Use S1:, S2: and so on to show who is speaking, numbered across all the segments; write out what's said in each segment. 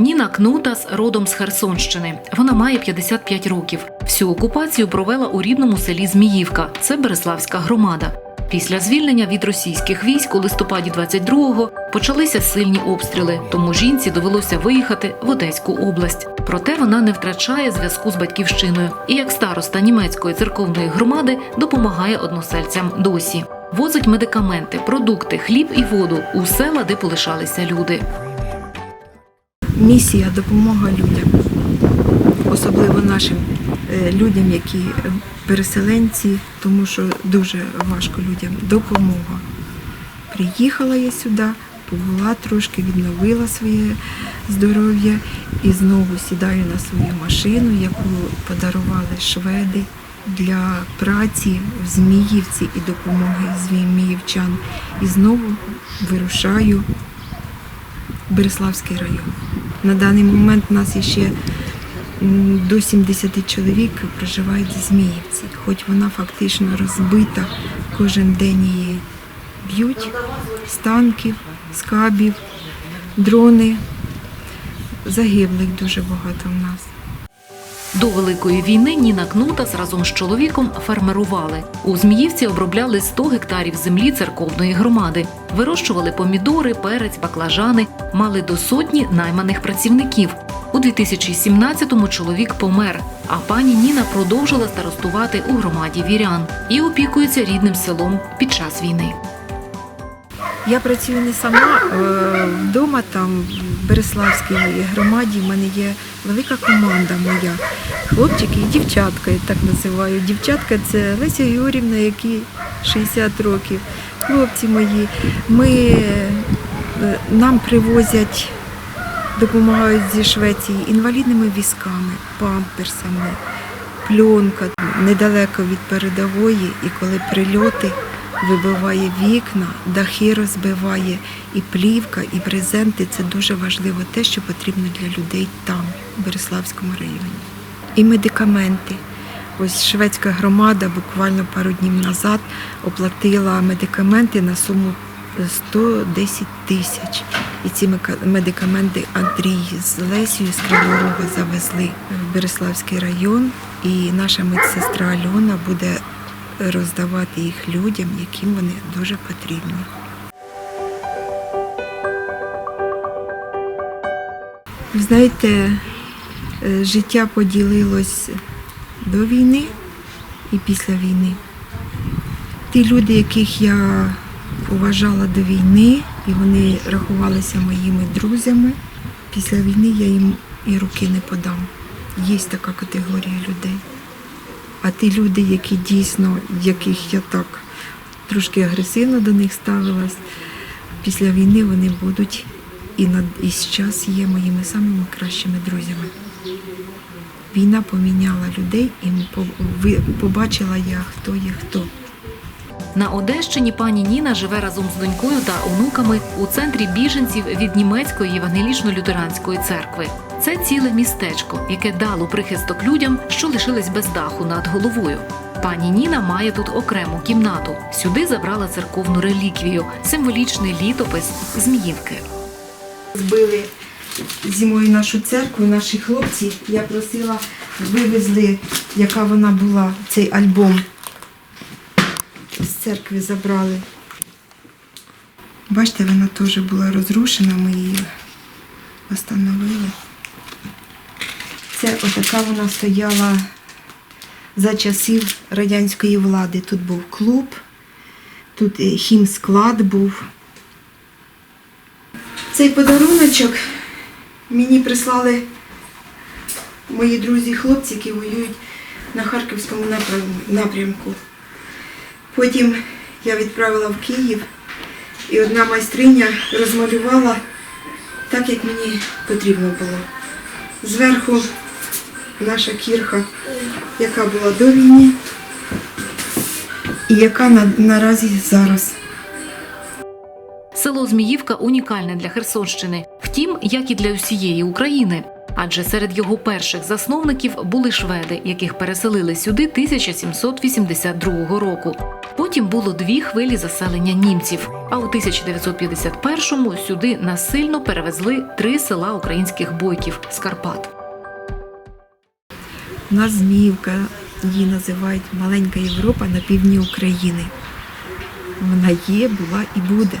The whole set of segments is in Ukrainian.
S1: Ніна Кнутас родом з Херсонщини. Вона має 55 років. Всю окупацію провела у рідному селі Зміївка. Це Береславська громада. Після звільнення від російських військ у листопаді 22-го почалися сильні обстріли, тому жінці довелося виїхати в Одеську область. Проте вона не втрачає зв'язку з батьківщиною і як староста німецької церковної громади допомагає односельцям досі. Возить медикаменти, продукти, хліб і воду у села, де полишалися люди.
S2: Місія допомога людям, особливо нашим е, людям, які е, переселенці, тому що дуже важко людям допомога. Приїхала я сюди, побула трошки, відновила своє здоров'я і знову сідаю на свою машину, яку подарували шведи для праці в Зміївці і допомоги зміївчан. І знову вирушаю в Береславський район. На даний момент у нас ще до 70 чоловік проживають в Зміївці, хоч вона фактично розбита, кожен день її б'ють з танків, з дрони. Загиблих дуже багато в нас.
S1: До великої війни Ніна Кнутас разом з чоловіком фермерували. У Зміївці обробляли 100 гектарів землі церковної громади, вирощували помідори, перець, баклажани, мали до сотні найманих працівників. У 2017-му чоловік помер, а пані Ніна продовжила старостувати у громаді вірян і опікується рідним селом під час війни.
S2: Я працюю не сама вдома, там в Береславській громаді в мене є велика команда моя. Хлопчики і дівчатка, я так називаю. Дівчатка це Леся Юрівна, якій 60 років. Хлопці мої. Ми, е, нам привозять, допомагають зі Швеції інвалідними візками, памперсами, пленка недалеко від передової, і коли прильоти вибиває вікна, дахи розбиває, і плівка, і брезенти це дуже важливо те, що потрібно для людей там, в Береславському районі. І медикаменти. Ось шведська громада буквально пару днів назад оплатила медикаменти на суму 110 тисяч. І ці медикаменти Андрій з Лесією з Кривого завезли в Береславський район. І наша медсестра Альона буде роздавати їх людям, яким вони дуже потрібні. Знаєте, е, життя поділилось до війни і після війни. Ті люди, яких я поважала до війни, і вони рахувалися моїми друзями, після війни я їм і руки не подам. Є така категорія людей. А ті люди, які дійсно, яких я так трошки агресивно до них ставилась, після війни вони будуть і на і час є моїми самими кращими друзями. Війна поміняла людей і побачила я, хто є хто.
S1: На Одещині пані Ніна живе разом з донькою та онуками у центрі біженців від німецької євангелічно-лютеранської церкви. Це ціле містечко, яке дало прихисток людям, що лишились без даху над головою. Пані Ніна має тут окрему кімнату. Сюди забрала церковну реліквію, символічний літопис Зміївки.
S2: Збили зимою нашу церкву, наші хлопці. Я просила, вивезли, яка вона була, цей альбом. З церкви забрали. Бачите, вона теж була розрушена, ми її встановили. Це отака вона стояла за часів радянської влади. Тут був клуб, тут е, хімсклад був. Цей подаруночок мені прислали мої друзі хлопці, які воюють на Харківському напрямку. Потім я відправила в Київ, і одна майстриня розмалювала так, як мені потрібно було. Зверху наша кірха, яка була до війни, і яка на, наразі зараз.
S1: Село Зміївка унікальне для Херсонщини, втім, як і для усієї України. адже серед його перших засновників були шведи, яких переселили сюди 1782 року. Потім було дві хвилі заселення німців. А у 1951-му сюди насильно перевезли три села українських бойків з Карпат.
S2: У нас Зміївка, її називають Маленька Європа на півдні України. Вона є, була і буде.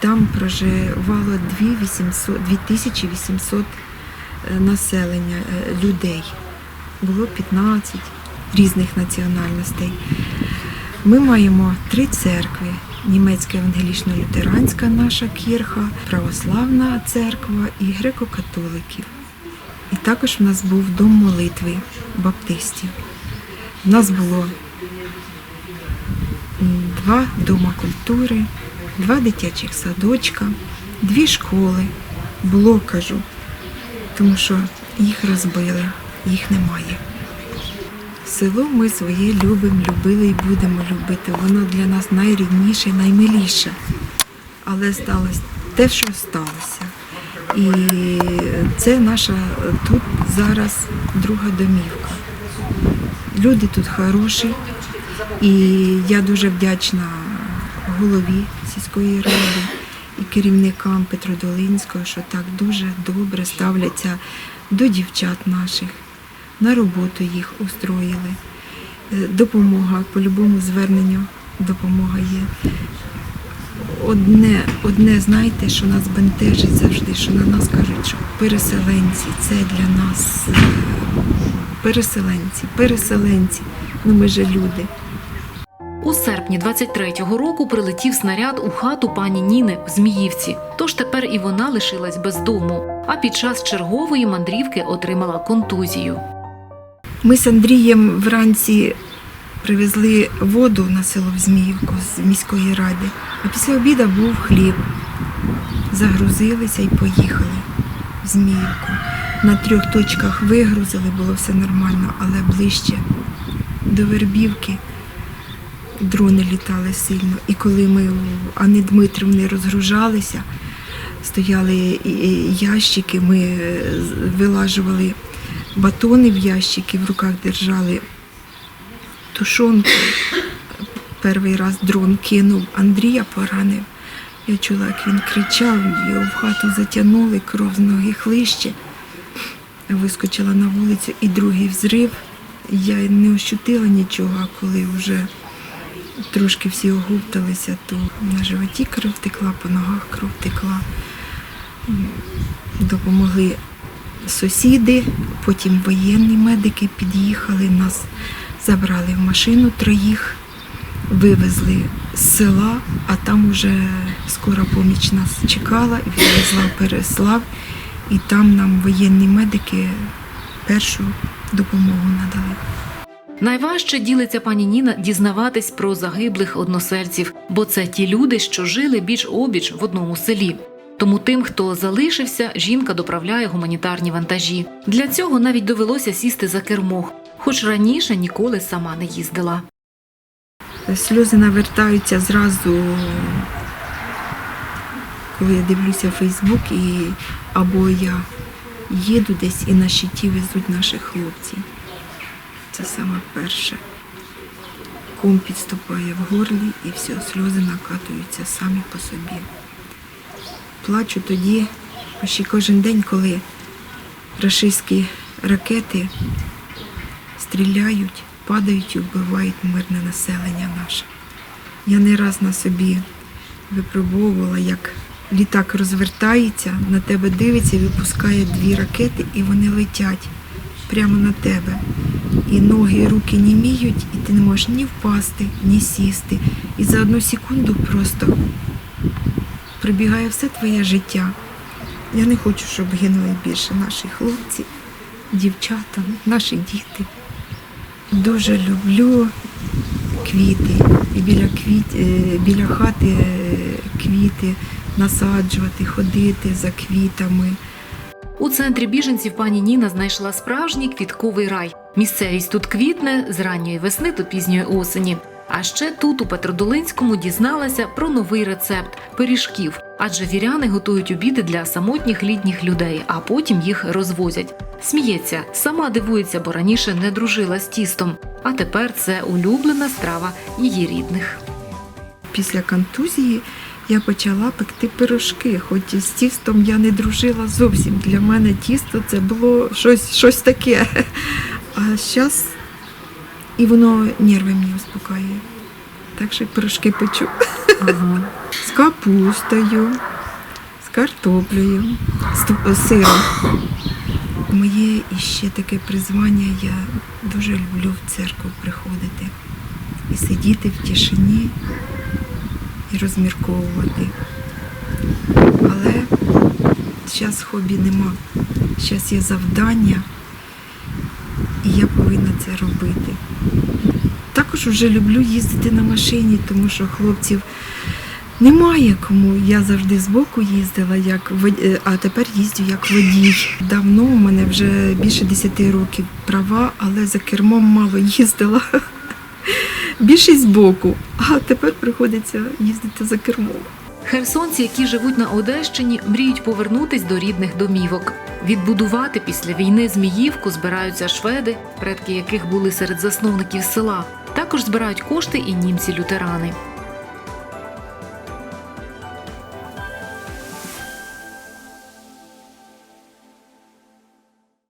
S2: Там проживало 2800 2800 е, населення е, людей. Було 15 різних національностей. Ми маємо три церкви: німецька евангелічно-лютеранська наша кірха, православна церква і греко-католиків. І також в нас був дом молитви баптистів. У нас було два дома культури, два дитячих садочка, дві школи. Було, кажу, тому що їх розбили, їх немає. Село ми своє любимо, любили і будемо любити. Воно для нас найрідніше, наймиліше. Але сталося те, що сталося. І це наша тут зараз друга домівка. Люди тут хороші, і я дуже вдячна голові сільської ради і керівникам Петродолинського, що так дуже добре ставляться до дівчат наших. На роботу їх устроїли. Е, Допомога по любому зверненню допомога є одне, одне, знаєте, що нас бентежить завжди, що на нас кажуть, що переселенці це для нас е, переселенці, переселенці. Ну ми же люди.
S1: У серпні 23-го року прилетів снаряд у хату пані Ніни в Зміївці. Тож тепер і вона лишилась без дому. А під час чергової мандрівки отримала контузію.
S2: Ми з Андрієм вранці привезли воду на село в Зміївку з міської ради, а після обіду був хліб. Загрузилися і поїхали в Зміївку. На трьох точках вигрузили, було все нормально, але ближче до Вербівки дрони літали сильно. І коли ми у Анни Дмитрівни розгружалися, стояли ящики, ми е, вилажували батони в ящики, в руках держали тушонку. Перший раз дрон кинув, Андрія поранив. Я чула, як він кричав, його в хату затягнули, кров з ноги хлище. Вискочила на вулицю і другий взрив. Я не ощутила нічого, а коли вже трошки всі огупталися, то на животі кров текла, по ногах кров текла. Допомогли сусіди, потім воєнні медики під'їхали, нас забрали в машину троїх, вивезли з села, а там уже скора поміч нас чекала, відвезла в Переслав, і там нам воєнні медики першу допомогу надали.
S1: Найважче ділиться пані Ніна дізнаватись про загиблих односельців, бо це ті люди, що жили біч обіч в одному селі. Тому тим, хто залишився, жінка доправляє гуманітарні вантажі. Для цього навіть довелося сісти за кермо, хоч раніше ніколи сама не їздила.
S2: Сльози навертаються зразу, коли я дивлюся Фейсбук, і або я їду десь і на щиті везуть наших хлопців. Це саме перше. Ком підступає в горлі і все, сльози накатуються самі по собі. Плачу тоді, почти кожен день, коли рашистські ракети стріляють, падають і вбивають мирне населення наше. Я не раз на собі випробовувала, як літак розвертається, на тебе дивиться випускає дві ракети, і вони летять прямо на тебе. І ноги, і руки німіють, і ти не можеш ні впасти, ні сісти. І за одну секунду просто прибігає все твоє життя. Я не хочу, щоб гинули більше наші хлопці, дівчата, наші діти. Дуже люблю квіти. І біля, квіт, е, біля хати е, квіти насаджувати, ходити за квітами.
S1: У центрі біженців пані Ніна знайшла справжній квітковий рай. Місцевість тут квітне з ранньої весни до пізньої осені. А ще тут, у Петродолинському, дізналася про новий рецепт пиріжків, адже віряни готують обіди для самотніх літніх людей, а потім їх розвозять. Сміється, сама дивується, бо раніше не дружила з тістом, а тепер це улюблена страва її рідних.
S2: Після контузії я почала пекти пирожки, хоч з тістом я не дружила зовсім. Для мене тісто це було щось, щось таке. А зараз і воно нерви мені успокаює. Так що пирожки печу.
S1: Ага.
S2: З капустою, з картоплею, з сиром. Моє іще таке призвання, я дуже люблю в церкву приходити і сидіти в тишині і розмірковувати. Але зараз хобі нема. Зараз є завдання, і я повинна це робити. Також вже люблю їздити на машині, тому що хлопців немає кому. Я завжди збоку їздила, як е, а тепер їздю як водій. Давно у мене вже більше 10 років права, але за кермом мало їздила. Більшість збоку, а тепер приходиться їздити за кермом.
S1: Херсонці, які живуть на Одещині, мріють повернутись до рідних домівок. Відбудувати після війни Зміївку збираються шведи, предки яких були серед засновників села. Також збирають кошти і німці-лютерани.